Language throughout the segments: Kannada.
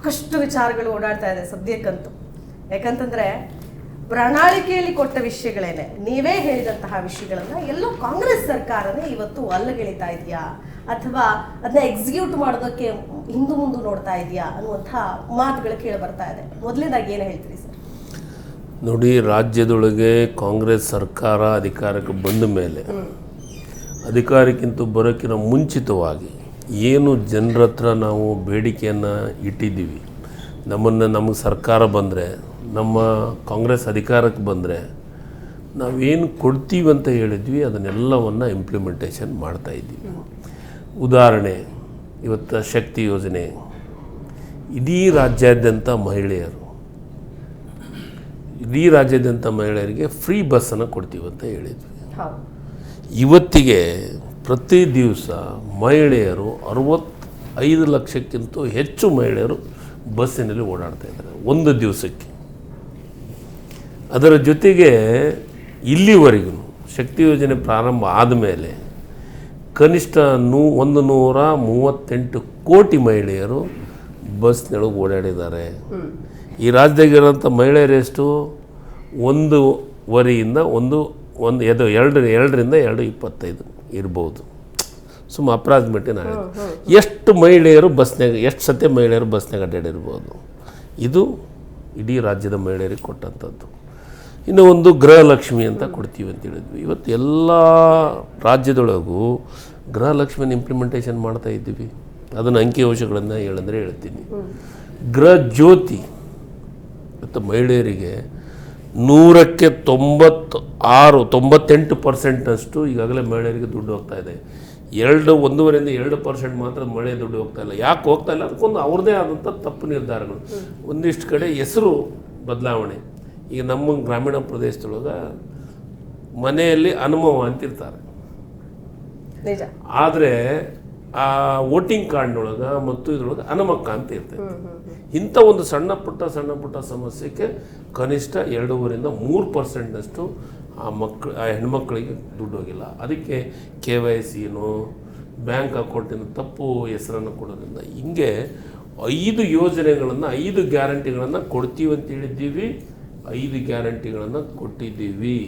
ಸಾಕಷ್ಟು ವಿಚಾರಗಳು ಓಡಾಡ್ತಾ ಇದೆ ಸದ್ಯಕ್ಕಂತೂ. ಯಾಕಂತಂದ್ರೆ ಪ್ರಣಾಳಿಕೆಯಲ್ಲಿ ಕೊಟ್ಟ ವಿಷಯಗಳೇನೆ. ನೀವೇ ಹೇಳಿದಂತಹ ವಿಷಯಗಳನ್ನ ಎಲ್ಲೋ ಕಾಂಗ್ರೆಸ್ ಸರ್ಕಾರನೇ ಇವತ್ತು ಅಲ್ಲಗೆಳಿತಾ ಇದೆಯಾ? ಅಥವಾ ಅದನ್ನ ಎಕ್ಸಿಕ್ಯೂಟ್ ಮಾಡೋದಕ್ಕೆ ಹಿಂದು ಮುಂದೆ ನೋಡ್ತಾ ಇದೆಯಾ? ಅನ್ನುವಂತಹ ಮಾತುಗಳು ಕೇಳಿ ಬರ್ತಾ ಇದೆ. ಮೊದಲನೇದಾಗಿ ಏನು ಹೇಳ್ತೀರಿ ಸರ್? ನೋಡಿ ರಾಜ್ಯದೊಳಗೆ ಕಾಂಗ್ರೆಸ್ ಸರ್ಕಾರ ಅಧಿಕಾರಕ್ಕೆ ಬಂದ ಮೇಲೆ ಅಧಿಕಾರಕ್ಕಿಂತ ಬರೋಕ್ಕಿಂತ ಮುಂಚಿತವಾಗಿ ಏನು ಜನರ ಹತ್ರ ನಾವು ಬೇಡಿಕೆಯನ್ನು ಇಟ್ಟಿದ್ದೀವಿ. ನಮ್ಮನ್ನು ನಮಗೆ ಸರ್ಕಾರ ಬಂದರೆ ನಮ್ಮ ಕಾಂಗ್ರೆಸ್ ಅಧಿಕಾರಕ್ಕೆ ಬಂದರೆ ನಾವೇನು ಕೊಡ್ತೀವಿ ಅಂತ ಹೇಳಿದ್ವಿ ಅದನ್ನೆಲ್ಲವನ್ನು ಇಂಪ್ಲಿಮೆಂಟೇಷನ್ ಮಾಡ್ತಾ ಇದ್ದೀವಿ. ಉದಾಹರಣೆ ಇವತ್ತು ಶಕ್ತಿ ಯೋಜನೆ. ಇಡೀ ರಾಜ್ಯಾದ್ಯಂತ ಮಹಿಳೆಯರು ಇಡೀ ರಾಜ್ಯಾದ್ಯಂತ ಮಹಿಳೆಯರಿಗೆ ಫ್ರೀ ಬಸ್ಸನ್ನು ಕೊಡ್ತೀವಿ ಅಂತ ಹೇಳಿದ್ವಿ. ಇವತ್ತಿಗೆ ಪ್ರತಿ ದಿವಸ ಮಹಿಳೆಯರು ಅರವತ್ತೈದು ಲಕ್ಷಕ್ಕಿಂತ ಹೆಚ್ಚು ಮಹಿಳೆಯರು ಬಸ್ಸಿನಲ್ಲಿ ಓಡಾಡ್ತಾ ಇದ್ದಾರೆ, ಒಂದು ದಿವಸಕ್ಕೆ. ಅದರ ಜೊತೆಗೆ ಇಲ್ಲಿವರೆಗೂ ಶಕ್ತಿ ಯೋಜನೆ ಪ್ರಾರಂಭ ಆದಮೇಲೆ ಕನಿಷ್ಠ ನೂ, ಒಂದು ನೂರ ಮೂವತ್ತೆಂಟು ಕೋಟಿ ಮಹಿಳೆಯರು ಬಸ್ನೊಳಗೆ ಓಡಾಡಿದ್ದಾರೆ. ಈ ರಾಜ್ಯದಾಗಿರೋಂಥ ಮಹಿಳೆಯರು ಎಷ್ಟು? ಒಂದೂವರೆಯಿಂದ ಒಂದು ಒಂದು ಎದು ಎರಡು, ಎರಡರಿಂದ ಎರಡು ಇಪ್ಪತ್ತೈದು. ಇರ್ಬೋದು. ಸುಮ್ಮ ಅಪ್ರಾಕ್ಸಿಮೇಟ್ಲಿ ನಾನು ಹೇಳಿದ್ದು. ಎಷ್ಟು ಮಹಿಳೆಯರು ಬಸ್ನಾಗ ಎಷ್ಟು ಸತ್ಯ ಮಹಿಳೆಯರು ಬಸ್ನಾಗ ಅಡ್ಡಾಡಿರ್ಬೋದು. ಇದು ಇಡೀ ರಾಜ್ಯದ ಮಹಿಳೆಯರಿಗೆ ಕೊಟ್ಟಂಥದ್ದು. ಇನ್ನು ಒಂದು ಗೃಹಲಕ್ಷ್ಮಿ ಅಂತ ಕೊಡ್ತೀವಿ ಅಂತ ಹೇಳಿದ್ವಿ. ಇವತ್ತು ಎಲ್ಲ ರಾಜ್ಯದೊಳಗೂ ಗೃಹಲಕ್ಷ್ಮಿಯನ್ನು ಇಂಪ್ಲಿಮೆಂಟೇಷನ್ ಮಾಡ್ತಾ ಇದ್ದೀವಿ. ಅದನ್ನು ಅಂಕಿಅಂಶಗಳನ್ನು ಹೇಳಂದ್ರೆ ಹೇಳ್ತೀನಿ. ಗೃಹ ಜ್ಯೋತಿ ಇವತ್ತು ಮಹಿಳೆಯರಿಗೆ ನೂರಕ್ಕೆ ತೊಂಬತ್ತು ಆರು ತೊಂಬತ್ತೆಂಟು ಪರ್ಸೆಂಟಷ್ಟು ಈಗಾಗಲೇ ಮಹಿಳೆಯರಿಗೆ ದುಡ್ಡು ಹೋಗ್ತಾ ಇದೆ. ಎರಡು ಒಂದೂವರೆಯಿಂದ ಎರಡು ಪರ್ಸೆಂಟ್ ಮಾತ್ರ ಮಳೆ ದುಡ್ಡು ಹೋಗ್ತಾ ಇಲ್ಲ. ಯಾಕೆ ಹೋಗ್ತಾ ಇಲ್ಲ? ಅದಕ್ಕೊಂದು ಅವ್ರದ್ದೇ ಆದಂಥ ತಪ್ಪು ನಿರ್ಧಾರಗಳು. ಒಂದಿಷ್ಟು ಕಡೆ ಹೆಸರು ಬದಲಾವಣೆ. ಈಗ ನಮ್ಮ ಗ್ರಾಮೀಣ ಪ್ರದೇಶದೊಳಗೆ ಮನೆಯಲ್ಲಿ ಅನುಭವ ಅಂತಿರ್ತಾರೆ. ಆದರೆ ಆ ವೋಟಿಂಗ್ ಕಾರ್ಡ್ನೊಳಗೆ ಮತ್ತು ಇದ್ರೊಳಗೆ ಅನಮಕ್ಕ ಅಂತ ಇರ್ತದೆ ಇಂಥ ಒಂದು ಸಣ್ಣ ಪುಟ್ಟ ಸಣ್ಣ ಪುಟ್ಟ ಸಮಸ್ಯೆಗೆ ಕನಿಷ್ಠ ಎರಡೂವರಿಂದ ಮೂರು ಪರ್ಸೆಂಟ್ನಷ್ಟು ಆ ಮಕ್ಳು ಆ ಹೆಣ್ಮಕ್ಳಿಗೆ ದುಡ್ಡು ಹೋಗಿಲ್ಲ. ಅದಕ್ಕೆ ಕೆ ವೈ ಸಿನೋ ಬ್ಯಾಂಕ್ ಅಕೌಂಟಿನ ತಪ್ಪು ಹೆಸರನ್ನು ಕೊಡೋದ್ರಿಂದ ಹಿಂಗೆ ಐದು ಯೋಜನೆಗಳನ್ನು ಐದು ಗ್ಯಾರಂಟಿಗಳನ್ನು ಕೊಡ್ತೀವಿ ಅಂತ ಹೇಳಿದ್ದೀವಿ. ಐದು ಗ್ಯಾರಂಟಿಗಳನ್ನು ಕೊಟ್ಟಿದ್ದೀವಿ.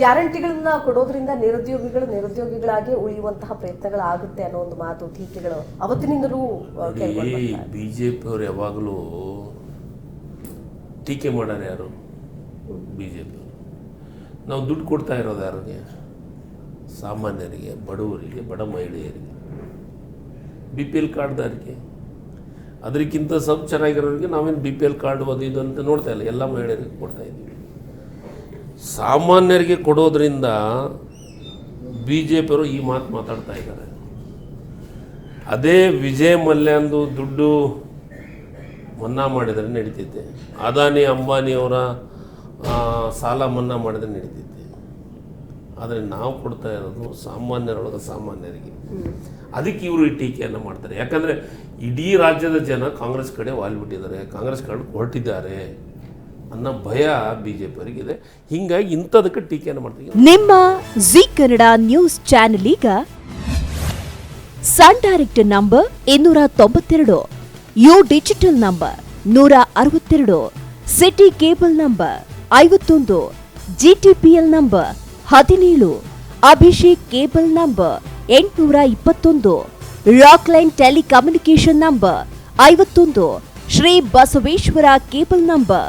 ಗ್ಯಾರಂಟಿಗಳನ್ನ ಕೊಡೋದ್ರಿಂದ ನಿರುದ್ಯೋಗಿಗಳು ನಿರುದ್ಯೋಗಿಗಳಾಗಿ ಉಳಿಯುವಂತಹ ಪ್ರಯತ್ನಗಳಾಗುತ್ತೆ ಅನ್ನೋ ಒಂದು ಮಾತು ಟೀಕೆಗಳು ಅವತ್ತಿನಿಂದಲೂ ಬಿಜೆಪಿ ಅವರು ಯಾವಾಗಲೂ ಟೀಕೆ ಮಾಡೋರು ಯಾರು? ಬಿಜೆಪಿ. ನಾವು ದುಡ್ಡು ಕೊಡ್ತಾ ಇರೋದು ಯಾರಿಗೆ? ಸಾಮಾನ್ಯರಿಗೆ ಬಡವರಿಗೆ ಬಡ ಮಹಿಳೆಯರಿಗೆ. ಬಿ ಪಿ ಎಲ್ ಕಾರ್ಡ್ದಾರಿಗೆ ಅದಕ್ಕಿಂತ ಸ್ವಲ್ಪ ಚೆನ್ನಾಗಿರೋರಿಗೆ ನಾವೇನು ಬಿ ಪಿ ಎಲ್ ಕಾರ್ಡ್ ಅದು ಇದು ಅಂತ ನೋಡ್ತಾ ಇಲ್ಲ. ಎಲ್ಲ ಮಹಿಳೆಯರಿಗೆ ಕೊಡ್ತಾ ಇದ್ದೀವಿ. ಸಾಮಾನ್ಯರಿಗೆ ಕೊಡೋದ್ರಿಂದ ಬಿ ಜೆ ಪಿಯವರು ಈ ಮಾತು ಮಾತಾಡ್ತಾ ಇದ್ದಾರೆ. ಅದೇ ವಿಜಯ್ ಮಲ್ಯಾಂದು ದುಡ್ಡು ಮನ್ನಾ ಮಾಡಿದರೆ ನಡೀತೈತೆ. ಅದಾನಿ ಅಂಬಾನಿಯವರ ಸಾಲ ಮನ್ನಾ ಮಾಡಿದರೆ ನಡೀತೈತೆ. ಆದರೆ ನಾವು ಕೊಡ್ತಾ ಇರೋದು ಸಾಮಾನ್ಯರೊಳಗೆ ಸಾಮಾನ್ಯರಿಗೆ. ಅದಕ್ಕೆ ಇವರು ಈ ಟೀಕೆಯನ್ನು ಮಾಡ್ತಾರೆ. ಯಾಕಂದರೆ ಇಡೀ ರಾಜ್ಯದ ಜನ ಕಾಂಗ್ರೆಸ್ ಕಡೆ ವಾಲ್ಬಿಟ್ಟಿದ್ದಾರೆ ಕಾಂಗ್ರೆಸ್ ಕಡೆ ಹೊರಟಿದ್ದಾರೆ. ಅನ್ನೋ ಭಯ ಬಿ ಜೆ ಪಿಯವರಿಗಿದೆ ಹೀಗಾಗಿ ಇಂಥದಕ್ಕೆ ಟೀಕೆಯನ್ನು ಮಾಡ್ತೀವಿ. ನಿಮ್ಮ ಜಿ ಕನ್ನಡ ನ್ಯೂಸ್ ಚಾನೆಲ್ ಈಗ ಸನ್ ಡೈರೆಕ್ಟ್ ನಂಬರ್ ಇನ್ನೂರ ತೊಂಬತ್ತೆರಡು, ಯು ಡಿಜಿಟಲ್ ನಂಬರ್ ನೂರ ಅರವತ್ತೆರಡು, ಸಿಟಿ ಕೇಬಲ್ ನಂಬರ್ ಐವತ್ತೊಂದು, ಜಿಟಿಪಿಎಲ್ ನಂಬರ್ ಹದಿನೇಳು, ಅಭಿಷೇಕ್ ಕೇಬಲ್ ನಂಬರ್ ಎಂಟುನೂರ ಇಪ್ಪತ್ತೊಂದು ರಾಕ್ಲೈನ್ ಟೆಲಿಕಮ್ಯುನಿಕೇಶನ್ ನಂಬರ್ ಐವತ್ತೊಂದು, ಶ್ರೀ ಬಸವೇಶ್ವರ ಕೇಬಲ್ ನಂಬರ್